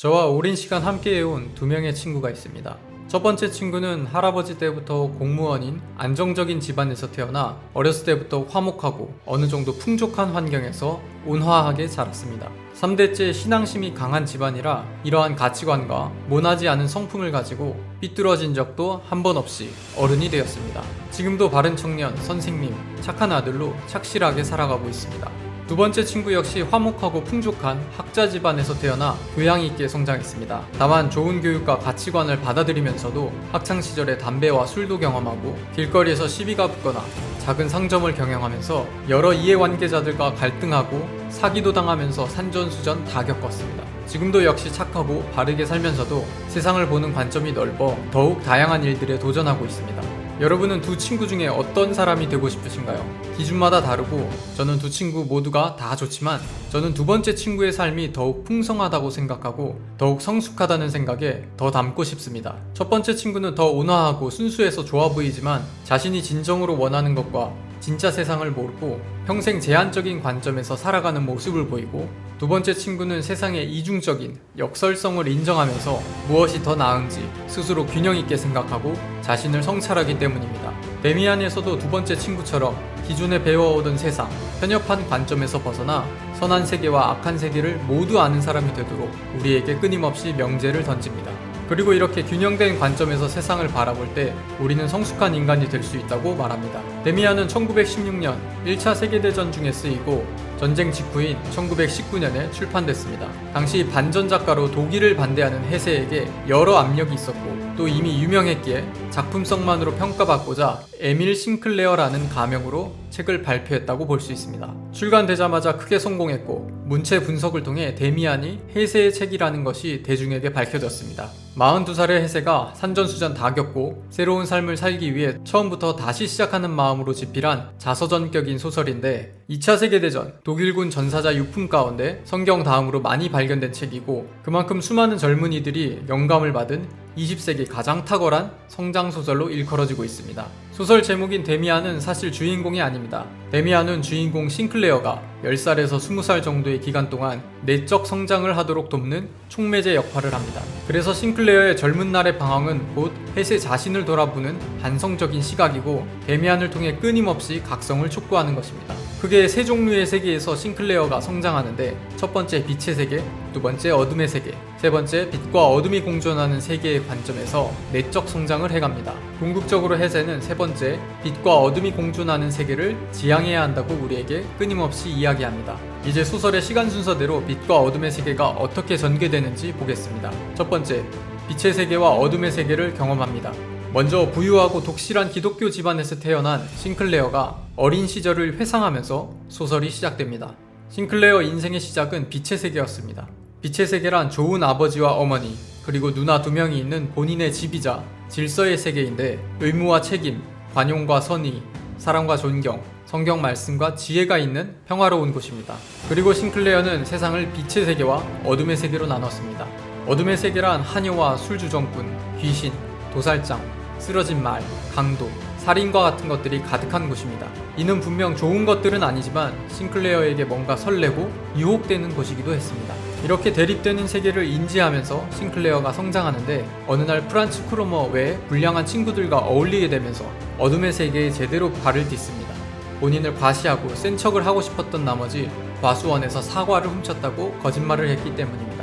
저와 오랜 시간 함께해온 두 명의 친구가 있습니다. 첫 번째 친구는 할아버지 때부터 공무원인 안정적인 집안에서 태어나 어렸을 때부터 화목하고 어느 정도 풍족한 환경에서 온화하게 자랐습니다. 3대째 신앙심이 강한 집안이라 이러한 가치관과 모나지 않은 성품을 가지고 삐뚤어진 적도 한 번 없이 어른이 되었습니다. 지금도 바른 청년, 선생님, 착한 아들로 착실하게 살아가고 있습니다. 두 번째 친구 역시 화목하고 풍족한 학자 집안에서 태어나 교양 있게 성장했습니다. 다만 좋은 교육과 가치관을 받아들이면서도 학창 시절에 담배와 술도 경험하고 길거리에서 시비가 붙거나 작은 상점을 경영하면서 여러 이해관계자들과 갈등하고 사기도 당하면서 산전수전 다 겪었습니다. 지금도 역시 착하고 바르게 살면서도 세상을 보는 관점이 넓어 더욱 다양한 일들에 도전하고 있습니다. 여러분은 두 친구 중에 어떤 사람이 되고 싶으신가요? 기준마다 다르고 저는 두 친구 모두가 다 좋지만 저는 두 번째 친구의 삶이 더욱 풍성하다고 생각하고 더욱 성숙하다는 생각에 더 담고 싶습니다. 첫 번째 친구는 더 온화하고 순수해서 좋아 보이지만 자신이 진정으로 원하는 것과 진짜 세상을 모르고 평생 제한적인 관점에서 살아가는 모습을 보이고 두 번째 친구는 세상의 이중적인 역설성을 인정하면서 무엇이 더 나은지 스스로 균형 있게 생각하고 자신을 성찰하기 때문입니다. 데미안에서도 두 번째 친구처럼 기존에 배워오던 세상, 편협한 관점에서 벗어나 선한 세계와 악한 세계를 모두 아는 사람이 되도록 우리에게 끊임없이 명제를 던집니다. 그리고 이렇게 균형된 관점에서 세상을 바라볼 때 우리는 성숙한 인간이 될 수 있다고 말합니다. 데미안은 1916년 1차 세계대전 중에 쓰이고 전쟁 직후인 1919년에 출판됐습니다. 당시 반전 작가로 독일을 반대하는 해세에게 여러 압력이 있었고 또 이미 유명했기에 작품성만으로 평가받고자 에밀 싱클레어라는 가명으로 책을 발표했다고 볼 수 있습니다. 출간되자마자 크게 성공했고 문체 분석을 통해 데미안이 해세의 책이라는 것이 대중에게 밝혀졌습니다. 42살의 해세가 산전수전 다 겪고 새로운 삶을 살기 위해 처음부터 다시 시작하는 마음으로 집필한 자서전격인 소설인데 2차 세계대전 독일군 전사자 유품 가운데 성경 다음으로 많이 발견된 책이고 그만큼 수많은 젊은이들이 영감을 받은 20세기 가장 탁월한 성장 소설로 일컬어지고 있습니다. 소설 제목인 데미안은 사실 주인공이 아닙니다. 데미안은 주인공 싱클레어가 10살에서 20살 정도의 기간 동안 내적 성장을 하도록 돕는 촉매제 역할을 합니다. 그래서 싱클레어의 젊은 날의 방황은 곧 해세 자신을 돌아보는 반성적인 시각이고 데미안을 통해 끊임없이 각성을 촉구하는 것입니다. 크게 세 종류의 세계에서 싱클레어가 성장하는데 첫 번째 빛의 세계, 두 번째 어둠의 세계, 세 번째 빛과 어둠이 공존하는 세계의 관점에서 내적 성장을 해갑니다. 궁극적으로 해세는 세 번째 빛과 어둠이 공존하는 세계를 지향해야 한다고 우리에게 끊임없이 이야기합니다. 이제 소설의 시간 순서대로 빛과 어둠의 세계가 어떻게 전개되는지 보겠습니다. 첫 번째, 빛의 세계와 어둠의 세계를 경험합니다. 먼저 부유하고 독실한 기독교 집안에서 태어난 싱클레어가 어린 시절을 회상하면서 소설이 시작됩니다. 싱클레어 인생의 시작은 빛의 세계였습니다. 빛의 세계란 좋은 아버지와 어머니, 그리고 누나 두 명이 있는 본인의 집이자 질서의 세계인데 의무와 책임, 관용과 선의, 사랑과 존경, 성경 말씀과 지혜가 있는 평화로운 곳입니다. 그리고 싱클레어는 세상을 빛의 세계와 어둠의 세계로 나눴습니다. 어둠의 세계란 한여와 술주정꾼, 귀신, 도살장, 쓰러진 말, 강도, 살인과 같은 것들이 가득한 곳입니다. 이는 분명 좋은 것들은 아니지만 싱클레어에게 뭔가 설레고 유혹되는 곳이기도 했습니다. 이렇게 대립되는 세계를 인지하면서 싱클레어가 성장하는데 어느 날 프란츠 크로머 외에 불량한 친구들과 어울리게 되면서 어둠의 세계에 제대로 발을 딛습니다. 본인을 과시하고 센 척을 하고 싶었던 나머지 과수원에서 사과를 훔쳤다고 거짓말을 했기 때문입니다.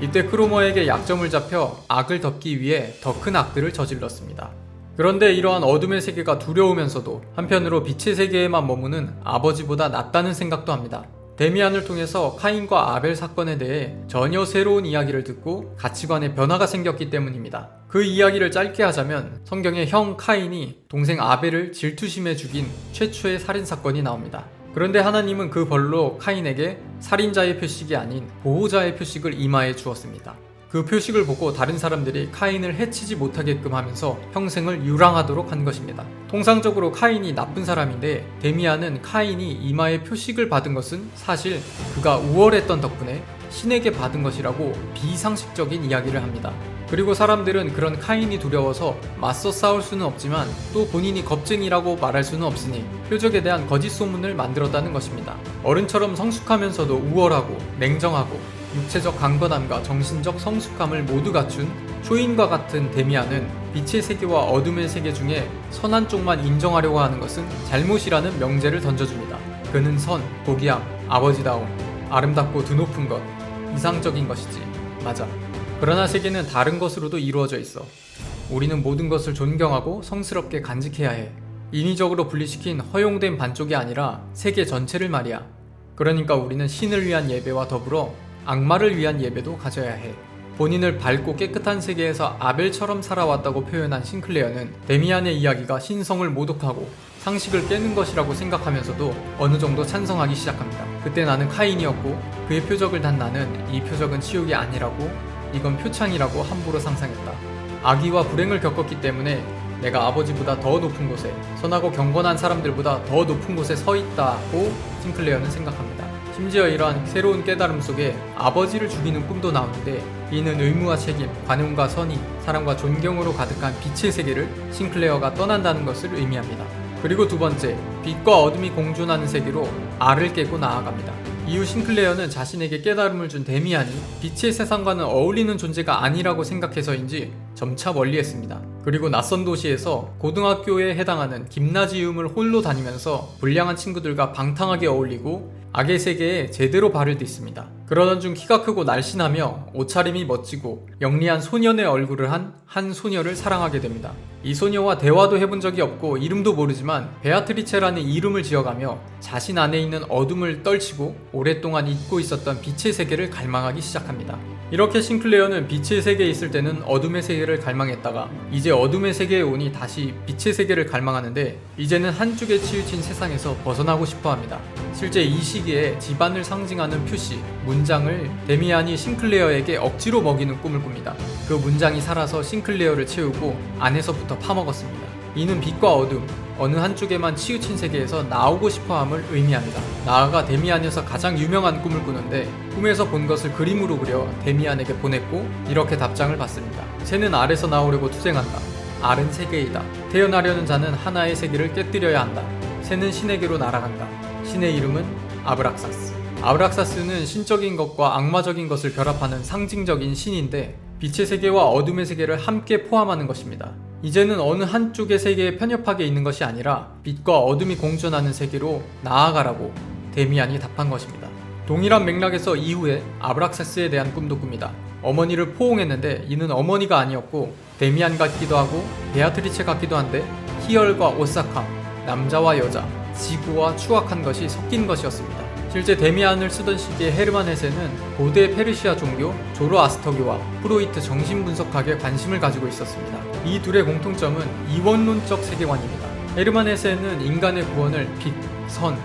이때 크로머에게 약점을 잡혀 악을 덮기 위해 더 큰 악들을 저질렀습니다. 그런데 이러한 어둠의 세계가 두려우면서도 한편으로 빛의 세계에만 머무는 아버지보다 낫다는 생각도 합니다. 데미안을 통해서 카인과 아벨 사건에 대해 전혀 새로운 이야기를 듣고 가치관의 변화가 생겼기 때문입니다. 그 이야기를 짧게 하자면 성경의 형 카인이 동생 아벨을 질투심에 죽인 최초의 살인 사건이 나옵니다. 그런데 하나님은 그 벌로 카인에게 살인자의 표식이 아닌 보호자의 표식을 이마에 주었습니다. 그 표식을 보고 다른 사람들이 카인을 해치지 못하게끔 하면서 평생을 유랑하도록 한 것입니다. 통상적으로 카인이 나쁜 사람인데 데미안은 카인이 이마에 표식을 받은 것은 사실 그가 우월했던 덕분에 신에게 받은 것이라고 비상식적인 이야기를 합니다. 그리고 사람들은 그런 카인이 두려워서 맞서 싸울 수는 없지만 또 본인이 겁쟁이라고 말할 수는 없으니 표적에 대한 거짓 소문을 만들었다는 것입니다. 어른처럼 성숙하면서도 우월하고 냉정하고 육체적 강건함과 정신적 성숙함을 모두 갖춘 초인과 같은 데미안은 빛의 세계와 어둠의 세계 중에 선한 쪽만 인정하려고 하는 것은 잘못이라는 명제를 던져줍니다. 그는 선, 고귀함, 아버지다움, 아름답고 드높은 것, 이상적인 것이지. 맞아. 그러나 세계는 다른 것으로도 이루어져 있어. 우리는 모든 것을 존경하고 성스럽게 간직해야 해. 인위적으로 분리시킨 허용된 반쪽이 아니라 세계 전체를 말이야. 그러니까 우리는 신을 위한 예배와 더불어 악마를 위한 예배도 가져야 해. 본인을 밝고 깨끗한 세계에서 아벨처럼 살아왔다고 표현한 싱클레어는 데미안의 이야기가 신성을 모독하고 상식을 깨는 것이라고 생각하면서도 어느 정도 찬성하기 시작합니다. 그때 나는 카인이었고 그의 표적을 단 나는 이 표적은 치욕이 아니라고 이건 표창이라고 함부로 상상했다. 악의와 불행을 겪었기 때문에 내가 아버지보다 더 높은 곳에 선하고 경건한 사람들보다 더 높은 곳에 서 있다고 싱클레어는 생각합니다. 심지어 이러한 새로운 깨달음 속에 아버지를 죽이는 꿈도 나오는데 이는 의무와 책임, 관용과 선의, 사랑과 존경으로 가득한 빛의 세계를 싱클레어가 떠난다는 것을 의미합니다. 그리고 두 번째, 빛과 어둠이 공존하는 세계로 알을 깨고 나아갑니다. 이후 싱클레어는 자신에게 깨달음을 준 데미안이 빛의 세상과는 어울리는 존재가 아니라고 생각해서인지 점차 멀리했습니다. 그리고 낯선 도시에서 고등학교에 해당하는 김나지움을 홀로 다니면서 불량한 친구들과 방탕하게 어울리고 악의 세계에 제대로 발을 딛습니다. 그러던 중 키가 크고 날씬하며 옷차림이 멋지고 영리한 소년의 얼굴을 한 한 소녀를 사랑하게 됩니다. 이 소녀와 대화도 해본 적이 없고 이름도 모르지만 베아트리체라는 이름을 지어가며 자신 안에 있는 어둠을 떨치고 오랫동안 잊고 있었던 빛의 세계를 갈망하기 시작합니다. 이렇게 싱클레어는 빛의 세계에 있을 때는 어둠의 세계를 갈망했다가 이제 어둠의 세계에 오니 다시 빛의 세계를 갈망하는데 이제는 한쪽에 치우친 세상에서 벗어나고 싶어 합니다. 실제 이 시기에 집안을 상징하는 표시, 문장을 데미안이 싱클레어에게 억지로 먹이는 꿈을 꿉니다. 그 문장이 살아서 싱클레어를 채우고 안에서부터 파먹었습니다. 이는 빛과 어둠, 어느 한쪽에만 치우친 세계에서 나오고 싶어 함을 의미합니다. 나아가 데미안에서 가장 유명한 꿈을 꾸는데 꿈에서 본 것을 그림으로 그려 데미안에게 보냈고 이렇게 답장을 받습니다. 새는 알에서 나오려고 투쟁한다. 알은 세계이다. 태어나려는 자는 하나의 세계를 깨뜨려야 한다. 새는 신에게로 날아간다. 신의 이름은 아브락사스. 아브락사스는 신적인 것과 악마적인 것을 결합하는 상징적인 신인데 빛의 세계와 어둠의 세계를 함께 포함하는 것입니다. 이제는 어느 한쪽의 세계에 편협하게 있는 것이 아니라 빛과 어둠이 공존하는 세계로 나아가라고 데미안이 답한 것입니다. 동일한 맥락에서 이후에 아브락사스에 대한 꿈도 꿉니다. 어머니를 포옹했는데 이는 어머니가 아니었고 데미안 같기도 하고 베아트리체 같기도 한데 희열과 오싹함, 남자와 여자, 지구와 추악한 것이 섞인 것이었습니다. 실제 데미안을 쓰던 시기에 헤르만 헤세는 고대 페르시아 종교 조로아스터교와 프로이트 정신분석학에 관심을 가지고 있었습니다. 이 둘의 공통점은 이원론적 세계관입니다. 헤르만 헤세는 인간의 구원을 빛, 선,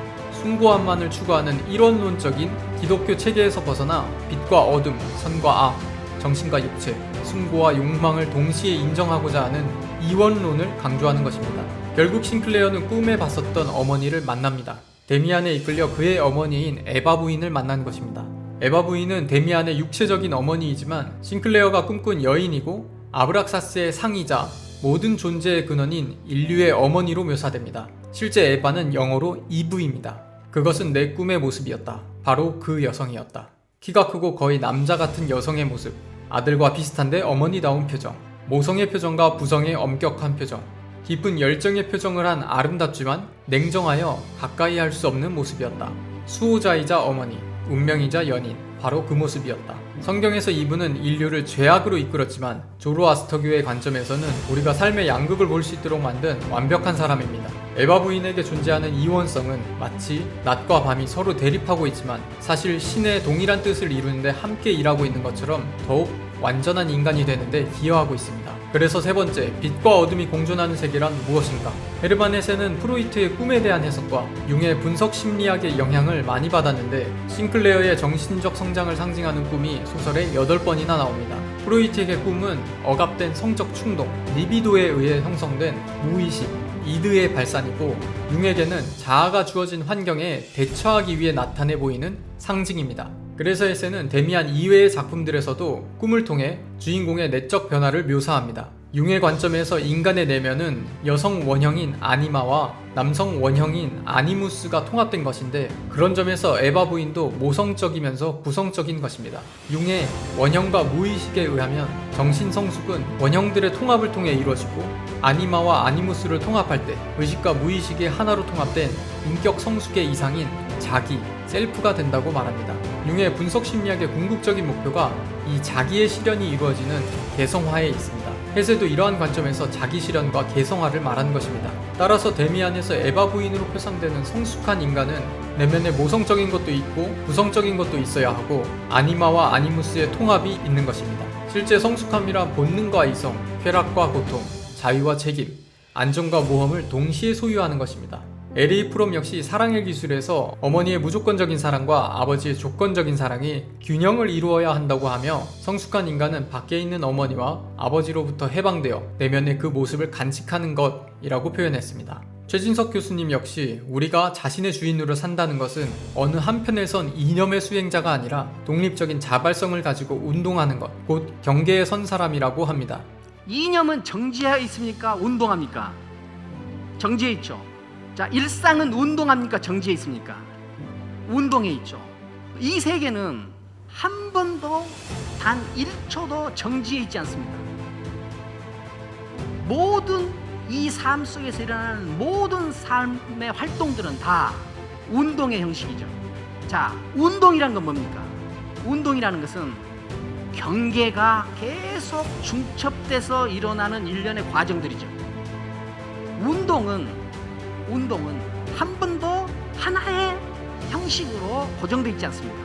숭고함만을 추구하는 일원론적인 기독교 체계에서 벗어나 빛과 어둠, 선과 악, 정신과 육체, 숭고와 욕망을 동시에 인정하고자 하는 이원론을 강조하는 것입니다. 결국 싱클레어는 꿈에 봤었던 어머니를 만납니다. 데미안에 이끌려 그의 어머니인 에바 부인을 만난 것입니다. 에바 부인은 데미안의 육체적인 어머니이지만 싱클레어가 꿈꾼 여인이고 아브락사스의 상이자 모든 존재의 근원인 인류의 어머니로 묘사됩니다. 실제 에바는 영어로 이브입니다. 그것은 내 꿈의 모습이었다. 바로 그 여성이었다. 키가 크고 거의 남자 같은 여성의 모습. 아들과 비슷한데 어머니다운 표정. 모성의 표정과 부성의 엄격한 표정. 깊은 열정의 표정을 한 아름답지만 냉정하여 가까이 할 수 없는 모습이었다. 수호자이자 어머니, 운명이자 연인, 바로 그 모습이었다. 성경에서 이분은 인류를 죄악으로 이끌었지만 조로아스터교의 관점에서는 우리가 삶의 양극을 볼 수 있도록 만든 완벽한 사람입니다. 에바 부인에게 존재하는 이원성은 마치 낮과 밤이 서로 대립하고 있지만 사실 신의 동일한 뜻을 이루는데 함께 일하고 있는 것처럼 더욱 완전한 인간이 되는데 기여하고 있습니다. 그래서 세 번째, 빛과 어둠이 공존하는 세계란 무엇인가? 헤르만헤세는 프로이트의 꿈에 대한 해석과 융의 분석 심리학의 영향을 많이 받았는데 싱클레어의 정신적 성장을 상징하는 꿈이 소설에 8번이나 나옵니다. 프로이트의 꿈은 억압된 성적 충동, 리비도에 의해 형성된 무의식, 이드의 발산이고 융에게는 자아가 주어진 환경에 대처하기 위해 나타내 보이는 상징입니다. 그래서 에세는 데미안 이외의 작품들에서도 꿈을 통해 주인공의 내적 변화를 묘사합니다. 융의 관점에서 인간의 내면은 여성 원형인 아니마와 남성 원형인 아니무스가 통합된 것인데 그런 점에서 에바 부인도 모성적이면서 구성적인 것입니다. 융의 원형과 무의식에 의하면 정신 성숙은 원형들의 통합을 통해 이루어지고 아니마와 아니무스를 통합할 때 의식과 무의식이 하나로 통합된 인격 성숙의 이상인 자기, 셀프가 된다고 말합니다. 융의 분석 심리학의 궁극적인 목표가 이 자기의 실현이 이루어지는 개성화에 있습니다. 해세도 이러한 관점에서 자기 실현과 개성화를 말하는 것입니다. 따라서 데미안에서 에바 부인으로 표상되는 성숙한 인간은 내면에 모성적인 것도 있고 구성적인 것도 있어야 하고 아니마와 아니무스의 통합이 있는 것입니다. 실제 성숙함이란 본능과 이성, 쾌락과 고통, 자유와 책임, 안정과 모험을 동시에 소유하는 것입니다. 에리 프롬 역시 사랑의 기술에서 어머니의 무조건적인 사랑과 아버지의 조건적인 사랑이 균형을 이루어야 한다고 하며 성숙한 인간은 밖에 있는 어머니와 아버지로부터 해방되어 내면의 그 모습을 간직하는 것이라고 표현했습니다. 최진석 교수님 역시 우리가 자신의 주인으로 산다는 것은 어느 한편에선 이념의 수행자가 아니라 독립적인 자발성을 가지고 운동하는 것, 곧 경계에 선 사람이라고 합니다. 이념은 정지해 있습니까? 운동합니까? 정지해 있죠. 자, 일상은 운동합니까? 정지해 있습니까? 운동해 있죠. 이 세계는 한 번도 단 1초도 정지해 있지 않습니다. 모든 이 삶 속에서 일어나는 모든 삶의 활동들은 다 운동의 형식이죠. 자, 운동이란 건 뭡니까? 운동이라는 것은 경계가 계속 중첩돼서 일어나는 일련의 과정들이죠. 운동은 운동은 한 번도 하나의 형식으로 고정되어 있지 않습니다.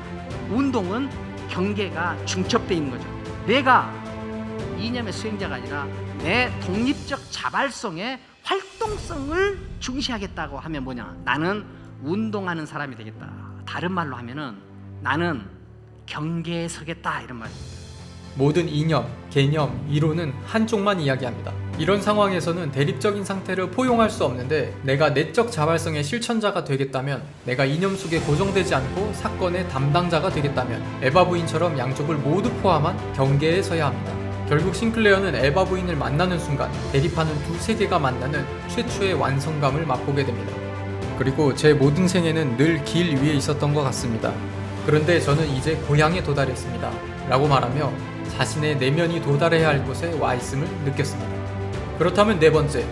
운동은 경계가 중첩되어 있는 거죠. 내가 이념의 수행자가 아니라 내 독립적 자발성의 활동성을 중시하겠다고 하면 뭐냐? 나는 운동하는 사람이 되겠다. 다른 말로 하면은 나는 경계에 서겠다 이런 말입니다. 모든 이념, 개념, 이론은 한쪽만 이야기합니다. 이런 상황에서는 대립적인 상태를 포용할 수 없는데 내가 내적 자발성의 실천자가 되겠다면 내가 이념 속에 고정되지 않고 사건의 담당자가 되겠다면 에바 부인처럼 양쪽을 모두 포함한 경계에 서야 합니다. 결국 싱클레어는 에바 부인을 만나는 순간 대립하는 두 세계가 만나는 최초의 완성감을 맛보게 됩니다. 그리고 제 모든 생애는 늘 길 위에 있었던 것 같습니다. 그런데 저는 이제 고향에 도달했습니다. 라고 말하며 자신의 내면이 도달해야 할 곳에 와 있음을 느꼈습니다. 그렇다면 네 번째,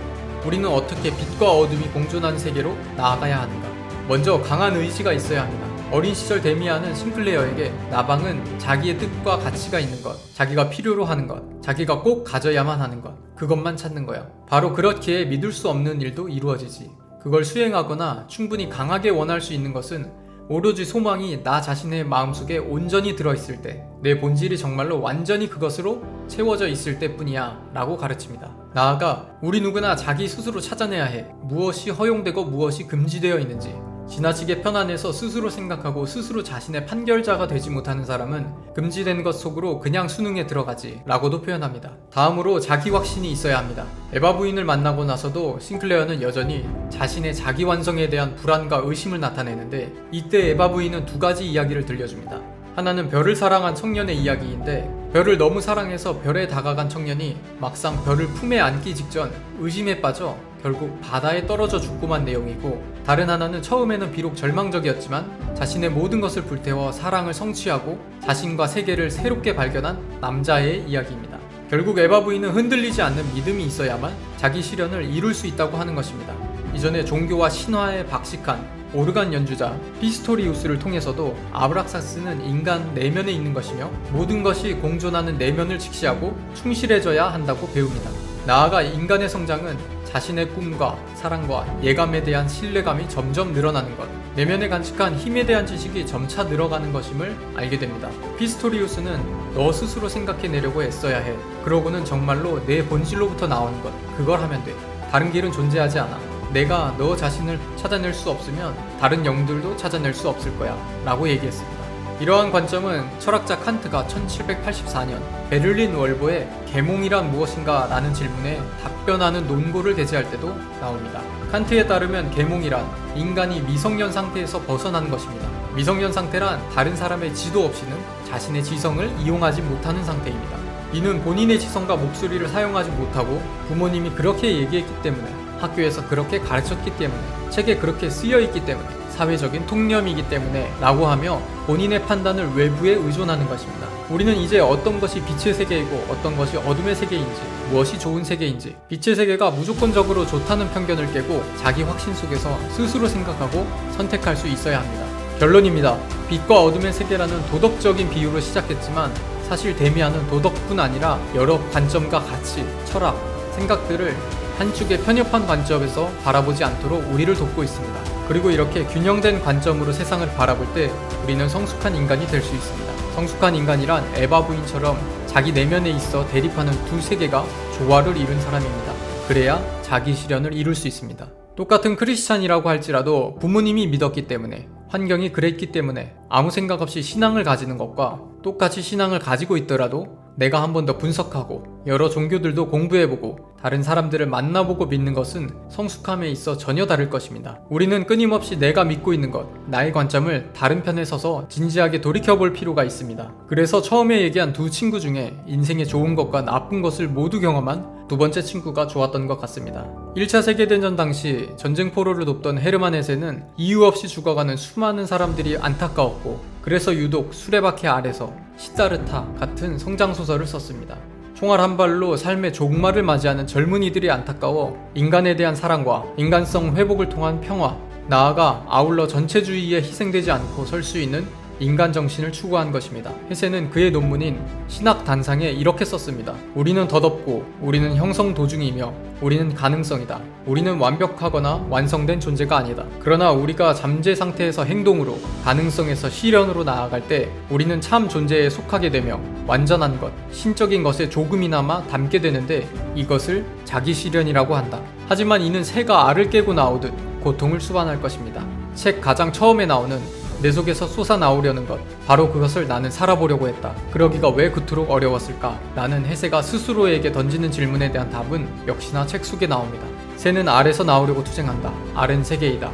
우리는 어떻게 빛과 어둠이 공존하는 세계로 나아가야 하는가? 먼저 강한 의지가 있어야 합니다. 어린 시절 데미안은 싱클레어에게 나방은 자기의 뜻과 가치가 있는 것, 자기가 필요로 하는 것, 자기가 꼭 가져야만 하는 것, 그것만 찾는 거야. 바로 그렇기에 믿을 수 없는 일도 이루어지지. 그걸 수행하거나 충분히 강하게 원할 수 있는 것은 오로지 소망이 나 자신의 마음속에 온전히 들어있을 때, 내 본질이 정말로 완전히 그것으로 채워져 있을 때 뿐이야 라고 가르칩니다. 나아가 우리 누구나 자기 스스로 찾아내야 해. 무엇이 허용되고 무엇이 금지되어 있는지. 지나치게 편안해서 스스로 생각하고 스스로 자신의 판결자가 되지 못하는 사람은 금지된 것 속으로 그냥 수능에 들어가지 라고도 표현합니다. 다음으로 자기 확신이 있어야 합니다. 에바 부인을 만나고 나서도 싱클레어는 여전히 자신의 자기 완성에 대한 불안과 의심을 나타내는데 이때 에바 부인은 두 가지 이야기를 들려줍니다. 하나는 별을 사랑한 청년의 이야기인데 별을 너무 사랑해서 별에 다가간 청년이 막상 별을 품에 안기 직전 의심에 빠져 결국 바다에 떨어져 죽고만 내용이고 다른 하나는 처음에는 비록 절망적이었지만 자신의 모든 것을 불태워 사랑을 성취하고 자신과 세계를 새롭게 발견한 남자의 이야기입니다. 결국 에바 부인은 흔들리지 않는 믿음이 있어야만 자기 실현을 이룰 수 있다고 하는 것입니다. 이전에 종교와 신화에 박식한 오르간 연주자 피스토리우스를 통해서도 아브락사스는 인간 내면에 있는 것이며 모든 것이 공존하는 내면을 직시하고 충실해져야 한다고 배웁니다. 나아가 인간의 성장은 자신의 꿈과 사랑과 예감에 대한 신뢰감이 점점 늘어나는 것, 내면에 간직한 힘에 대한 지식이 점차 늘어가는 것임을 알게 됩니다. 피스토리우스는 너 스스로 생각해내려고 애써야 해. 그러고는 정말로 내 본질로부터 나오는 것, 그걸 하면 돼. 다른 길은 존재하지 않아. 내가 너 자신을 찾아낼 수 없으면 다른 영들도 찾아낼 수 없을 거야. 라고 얘기했습니다. 이러한 관점은 철학자 칸트가 1784년 베를린 월보에 계몽이란 무엇인가 라는 질문에 답변하는 논고를 게재할 때도 나옵니다. 칸트에 따르면 계몽이란 인간이 미성년 상태에서 벗어난 것입니다. 미성년 상태란 다른 사람의 지도 없이는 자신의 지성을 이용하지 못하는 상태입니다. 이는 본인의 지성과 목소리를 사용하지 못하고 부모님이 그렇게 얘기했기 때문에 학교에서 그렇게 가르쳤기 때문에 책에 그렇게 쓰여 있기 때문에 사회적인 통념이기 때문에 라고 하며 본인의 판단을 외부에 의존하는 것입니다. 우리는 이제 어떤 것이 빛의 세계이고 어떤 것이 어둠의 세계인지 무엇이 좋은 세계인지 빛의 세계가 무조건적으로 좋다는 편견을 깨고 자기 확신 속에서 스스로 생각하고 선택할 수 있어야 합니다. 결론입니다. 빛과 어둠의 세계라는 도덕적인 비유로 시작했지만 사실 데미안은 도덕뿐 아니라 여러 관점과 가치, 철학, 생각들을 한쪽의 편협한 관점에서 바라보지 않도록 우리를 돕고 있습니다. 그리고 이렇게 균형된 관점으로 세상을 바라볼 때 우리는 성숙한 인간이 될 수 있습니다. 성숙한 인간이란 에바 부인처럼 자기 내면에 있어 대립하는 두 세계가 조화를 이룬 사람입니다. 그래야 자기 실현을 이룰 수 있습니다. 똑같은 크리스찬이라고 할지라도 부모님이 믿었기 때문에 환경이 그랬기 때문에 아무 생각 없이 신앙을 가지는 것과 똑같이 신앙을 가지고 있더라도 내가 한 번 더 분석하고 여러 종교들도 공부해보고 다른 사람들을 만나보고 믿는 것은 성숙함에 있어 전혀 다를 것입니다. 우리는 끊임없이 내가 믿고 있는 것, 나의 관점을 다른 편에 서서 진지하게 돌이켜볼 필요가 있습니다. 그래서 처음에 얘기한 두 친구 중에 인생의 좋은 것과 나쁜 것을 모두 경험한 두 번째 친구가 좋았던 것 같습니다. 1차 세계대전 당시 전쟁 포로를 돕던 헤르만 헤세는 이유 없이 죽어가는 수많은 사람들이 안타까웠고 그래서 유독 수레바퀴 아래서 시타르타 같은 성장 소설을 썼습니다. 총알 한 발로 삶의 종말을 맞이하는 젊은이들이 안타까워 인간에 대한 사랑과 인간성 회복을 통한 평화, 나아가 아울러 전체주의에 희생되지 않고 설 수 있는 인간 정신을 추구한 것입니다. 헤세는 그의 논문인 신학 단상에 이렇게 썼습니다. 우리는 덧없고 우리는 형성 도중이며 우리는 가능성이다. 우리는 완벽하거나 완성된 존재가 아니다. 그러나 우리가 잠재 상태에서 행동으로 가능성에서 실현으로 나아갈 때 우리는 참 존재에 속하게 되며 완전한 것, 신적인 것에 조금이나마 담게 되는데 이것을 자기 실현이라고 한다. 하지만 이는 새가 알을 깨고 나오듯 고통을 수반할 것입니다. 책 가장 처음에 나오는 내 속에서 솟아 나오려는 것. 바로 그것을 나는 살아보려고 했다. 그러기가 왜 그토록 어려웠을까? 나는 해세가 스스로에게 던지는 질문에 대한 답은 역시나 책 속에 나옵니다. 새는 알에서 나오려고 투쟁한다. 알은 세계이다.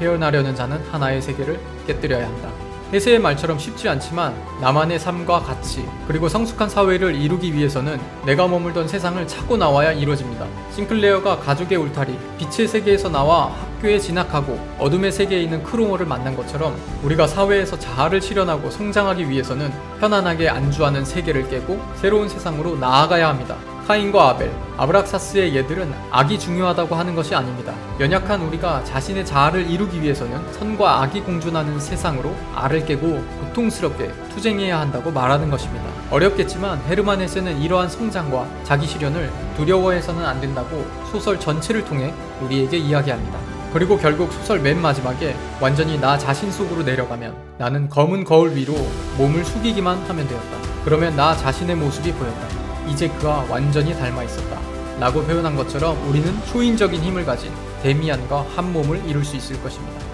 태어나려는 자는 하나의 세계를 깨뜨려야 한다. 해세의 말처럼 쉽지 않지만 나만의 삶과 가치 그리고 성숙한 사회를 이루기 위해서는 내가 머물던 세상을 찾고 나와야 이루어집니다. 싱클레어가 가족의 울타리, 빛의 세계에서 나와 학교에 진학하고 어둠의 세계에 있는 크로모를 만난 것처럼 우리가 사회에서 자아를 실현하고 성장하기 위해서는 편안하게 안주하는 세계를 깨고 새로운 세상으로 나아가야 합니다. 카인과 아벨, 아브락사스의 예들은 악이 중요하다고 하는 것이 아닙니다. 연약한 우리가 자신의 자아를 이루기 위해서는 선과 악이 공존하는 세상으로 알을 깨고 고통스럽게 투쟁해야 한다고 말하는 것입니다. 어렵겠지만 헤르만 헤세는 이러한 성장과 자기 실현을 두려워해서는 안 된다고 소설 전체를 통해 우리에게 이야기합니다. 그리고 결국 소설 맨 마지막에 완전히 나 자신 속으로 내려가면 나는 검은 거울 위로 몸을 숙이기만 하면 되었다. 그러면 나 자신의 모습이 보였다. 이제 그와 완전히 닮아 있었다. 라고 표현한 것처럼 우리는 초인적인 힘을 가진 데미안과 한 몸을 이룰 수 있을 것입니다.